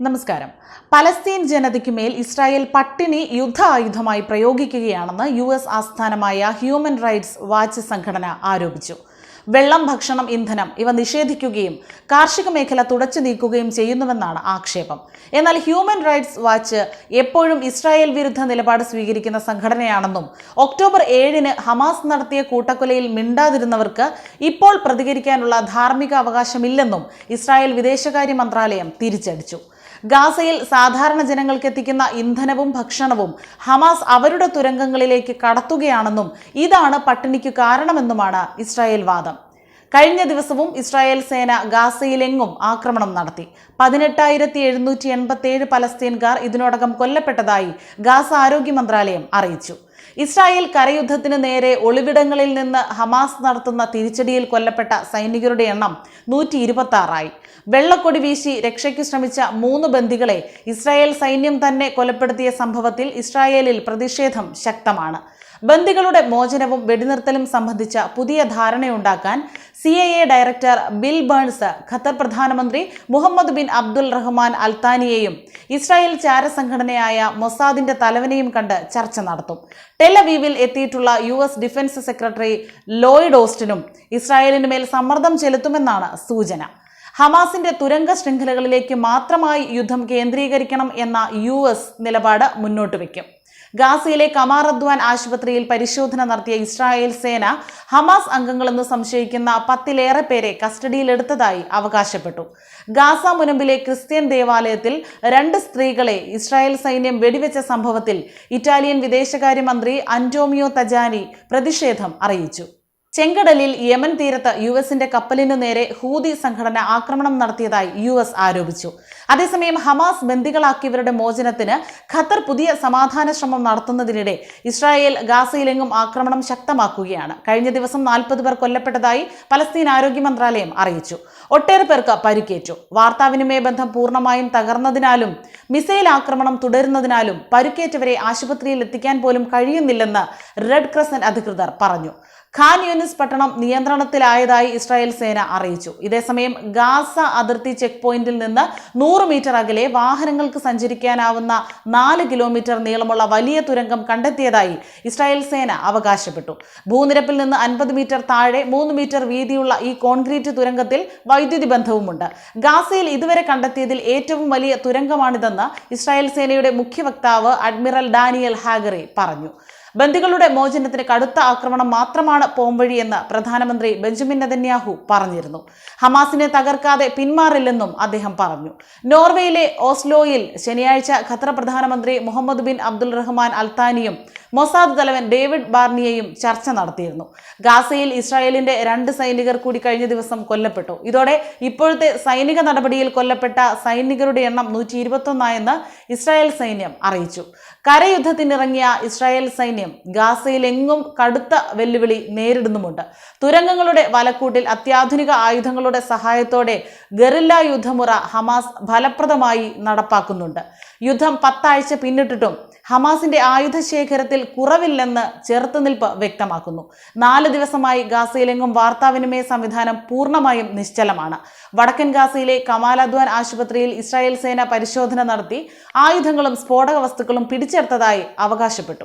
നമസ്കാരം. പലസ്തീൻ ജനതയ്ക്ക് മേൽ ഇസ്രായേൽ പട്ടിണി യുദ്ധ ആയുധമായി പ്രയോഗിക്കുകയാണെന്ന് യു എസ് ആസ്ഥാനമായ ഹ്യൂമൻ റൈറ്റ്സ് വാച്ച് സംഘടന ആരോപിച്ചു. വെള്ളം ഭക്ഷണം ഇന്ധനം ഇവ നിഷേധിക്കുകയും കാർഷിക മേഖല തുടച്ചു നീക്കുകയും ചെയ്യുന്നുവെന്നാണ് ആക്ഷേപം. എന്നാൽ ഹ്യൂമൻ റൈറ്റ്സ് വാച്ച് എപ്പോഴും ഇസ്രായേൽ വിരുദ്ധ നിലപാട് സ്വീകരിക്കുന്ന സംഘടനയാണെന്നും ഒക്ടോബർ ഏഴിന് ഹമാസ് നടത്തിയ കൂട്ടക്കൊലയിൽ മിണ്ടാതിരുന്നവർക്ക് ഇപ്പോൾ പ്രതികരിക്കാനുള്ള ധാർമ്മിക അവകാശമില്ലെന്നും ഇസ്രായേൽ വിദേശകാര്യ മന്ത്രാലയം തിരിച്ചടിച്ചു. ഗാസയിൽ സാധാരണ ജനങ്ങൾക്ക് എത്തിക്കുന്ന ഇന്ധനവും ഭക്ഷണവും ഹമാസ് അവരുടെ തുരങ്കങ്ങളിലേക്ക് കടത്തുകയാണെന്നും ഇതാണ് പട്ടിണിക്ക് കാരണമെന്നുമാണ് ഇസ്രായേൽ വാദം. കഴിഞ്ഞ ദിവസവും ഇസ്രായേൽ സേന ഗാസയിലെങ്ങും ആക്രമണം നടത്തി. പതിനെട്ടായിരത്തി എഴുന്നൂറ്റി എൺപത്തി ഏഴ് പലസ്തീൻകാർ ഇതിനോടകം കൊല്ലപ്പെട്ടതായി ഗാസ ആരോഗ്യ മന്ത്രാലയം അറിയിച്ചു. ഇസ്രായേൽ കരയുദ്ധത്തിന് നേരെ ഒളിവിടങ്ങളിൽ നിന്ന് ഹമാസ് നടത്തുന്ന തിരിച്ചടിയിൽ കൊല്ലപ്പെട്ട സൈനികരുടെ എണ്ണം നൂറ്റി ഇരുപത്തി ആറായി വെള്ളക്കൊടി വീശി രക്ഷയ്ക്ക് ശ്രമിച്ച മൂന്ന് ബന്ദികളെ ഇസ്രായേൽ സൈന്യം തന്നെ കൊലപ്പെടുത്തിയ സംഭവത്തിൽ ഇസ്രായേലിൽ പ്രതിഷേധം ശക്തമാണ്. ബന്ദികളുടെ മോചനവും വെടിനിർത്തലും സംബന്ധിച്ച പുതിയ ധാരണയുണ്ടാക്കാൻ C I A director Bill Burns Qatar പ്രധാനമന്ത്രി മുഹമ്മദ് ബിൻ അബ്ദുൽ റഹ്മാൻ അൽത്താനിയെയും ഇസ്രായേൽ ചാരസംഘടനയായ മൊസാദിന്റെ തലവനെയും കണ്ട് ചർച്ച നടത്തും. ടെലവീവിൽ എത്തിയിട്ടുള്ള U S defence secretary Lloyd ഓസ്റ്റിനും ഇസ്രായേലിന് മേൽ സമ്മർദ്ദം ചെലുത്തുമെന്നാണ് സൂചന. ഹമാസിന്റെ തുരങ്ക ശൃംഖലകളിലേക്ക് മാത്രമായി യുദ്ധം കേന്ദ്രീകരിക്കണം എന്ന യു എസ് നിലപാട് മുന്നോട്ട് വയ്ക്കും. ഗാസയിലെ കമാർ അദ്വാൻ ആശുപത്രിയിൽ പരിശോധന നടത്തിയ ഇസ്രായേൽ സേന ഹമാസ് അംഗങ്ങളെന്ന് സംശയിക്കുന്ന പത്തിലേറെ പേരെ കസ്റ്റഡിയിലെടുത്തതായി അവകാശപ്പെട്ടു. ഗാസ മുനമ്പിലെ ക്രിസ്ത്യൻ ദേവാലയത്തിൽ രണ്ട് സ്ത്രീകളെ ഇസ്രായേൽ സൈന്യം വെടിവെച്ച സംഭവത്തിൽ ഇറ്റാലിയൻ വിദേശകാര്യമന്ത്രി അന്റോമിയോ തജാനി പ്രതിഷേധം അറിയിച്ചു. ചെങ്കടലിൽ യമൻ തീരത്ത് യു എസിന്റെ കപ്പലിനു നേരെ ഹൂതി സംഘടന ആക്രമണം നടത്തിയതായി യു എസ് ആരോപിച്ചു. അതേസമയം ഹമാസ് ബന്ദികളാക്കിയവരുടെ മോചനത്തിന് ഖത്തർ പുതിയ സമാധാന ശ്രമം നടത്തുന്നതിനിടെ ഇസ്രായേൽ ഗാസയിലെങ്ങും ആക്രമണം ശക്തമാക്കുകയാണ്. കഴിഞ്ഞ ദിവസം നാൽപ്പത് പേർ കൊല്ലപ്പെട്ടതായി പലസ്തീൻ ആരോഗ്യ മന്ത്രാലയം അറിയിച്ചു. ഒട്ടേറെ പേർക്ക് പരിക്കേറ്റു. വാർത്താവിനിമയ ബന്ധം പൂർണമായും തകർന്നതിനാലും മിസൈൽ ആക്രമണം തുടരുന്നതിനാലും പരിക്കേറ്റവരെ ആശുപത്രിയിൽ എത്തിക്കാൻ പോലും കഴിയുന്നില്ലെന്ന് റെഡ് ക്രസന്റ് അധികൃതർ പറഞ്ഞു. ഖാൻ യൂനിസ് പട്ടണം നിയന്ത്രണത്തിലായതായി ഇസ്രായേൽ സേന അറിയിച്ചു. ഇതേസമയം ഗാസ അതിർത്തി ചെക്ക് പോയിന്റിൽ നിന്ന് നൂറ് മീറ്റർ അകലെ വാഹനങ്ങൾക്ക് സഞ്ചരിക്കാനാവുന്ന നാല് കിലോമീറ്റർ നീളമുള്ള വലിയ തുരങ്കം കണ്ടെത്തിയതായി ഇസ്രായേൽ സേന അവകാശപ്പെട്ടു. ഭൂനിരപ്പിൽ നിന്ന് അൻപത് മീറ്റർ താഴെ മൂന്ന് മീറ്റർ വീതിയുള്ള ഈ കോൺക്രീറ്റ് തുരങ്കത്തിൽ വൈദ്യുതി ബന്ധവുമുണ്ട്. ഗാസയിൽ ഇതുവരെ കണ്ടെത്തിയതിൽ ഏറ്റവും വലിയ തുരങ്കമാണിതെന്ന് ഇസ്രായേൽ സേനയുടെ മുഖ്യ വക്താവ് അഡ്മിറൽ ഡാനിയൽ ഹാഗറി പറഞ്ഞു. ബന്ദികളുടെ മോചനത്തിന് കടുത്ത ആക്രമണം മാത്രമാണ് പോംവഴിയെന്ന് പ്രധാനമന്ത്രി ബെഞ്ചമിൻ നെതന്യാഹു പറഞ്ഞിരുന്നു. ഹമാസിനെ തകർക്കാതെ പിന്മാറില്ലെന്നും അദ്ദേഹം പറഞ്ഞു. നോർവേയിലെ ഓസ്ലോയിൽ ശനിയാഴ്ച ഖത്തർ പ്രധാനമന്ത്രി മുഹമ്മദ് ബിൻ അബ്ദുൽ റഹ്മാൻ അൽത്താനിയും മൊസാദ് തലവൻ ഡേവിഡ് ബാർണിയെയും ചർച്ച നടത്തിയിരുന്നു. ഗാസയിൽ ഇസ്രായേലിന്റെ രണ്ട് സൈനികർ കൂടി കഴിഞ്ഞ ദിവസം കൊല്ലപ്പെട്ടു. ഇതോടെ ഇപ്പോഴത്തെ സൈനിക നടപടിയിൽ കൊല്ലപ്പെട്ട സൈനികരുടെ എണ്ണം നൂറ്റി ഇരുപത്തൊന്നായെന്ന് ഇസ്രായേൽ സൈന്യം അറിയിച്ചു. കരയുദ്ധത്തിനിറങ്ങിയ ഇസ്രായേൽ സൈന്യം ഗാസയിലെങ്ങും കടുത്ത വെല്ലുവിളി നേരിടുന്നുമുണ്ട്. തുരങ്കങ്ങളുടെ വലക്കൂട്ടിൽ അത്യാധുനിക ആയുധങ്ങളുടെ സഹായത്തോടെ ഗറില്ല യുദ്ധമുറ ഹമാസ് ഫലപ്രദമായി നടപ്പാക്കുന്നുണ്ട്. യുദ്ധം പത്താഴ്ച പിന്നിട്ടിട്ടും ഹമാസിന്റെ ആയുധശേഖരത്തിൽ കുറവില്ലെന്ന് ചെറുത്തുനിൽപ്പ് വ്യക്തമാക്കുന്നു. നാല് ദിവസമായി ഗാസയിലെങ്ങും വാർത്താവിനിമയ സംവിധാനം പൂർണമായും നിശ്ചലമാണ്. വടക്കൻ ഗാസയിലെ കമാലദ്വാൻ ആശുപത്രിയിൽ ഇസ്രായേൽ സേന പരിശോധന നടത്തി ആയുധങ്ങളും സ്ഫോടക വസ്തുക്കളും പിടിച്ചെടുത്തതായി അവകാശപ്പെട്ടു.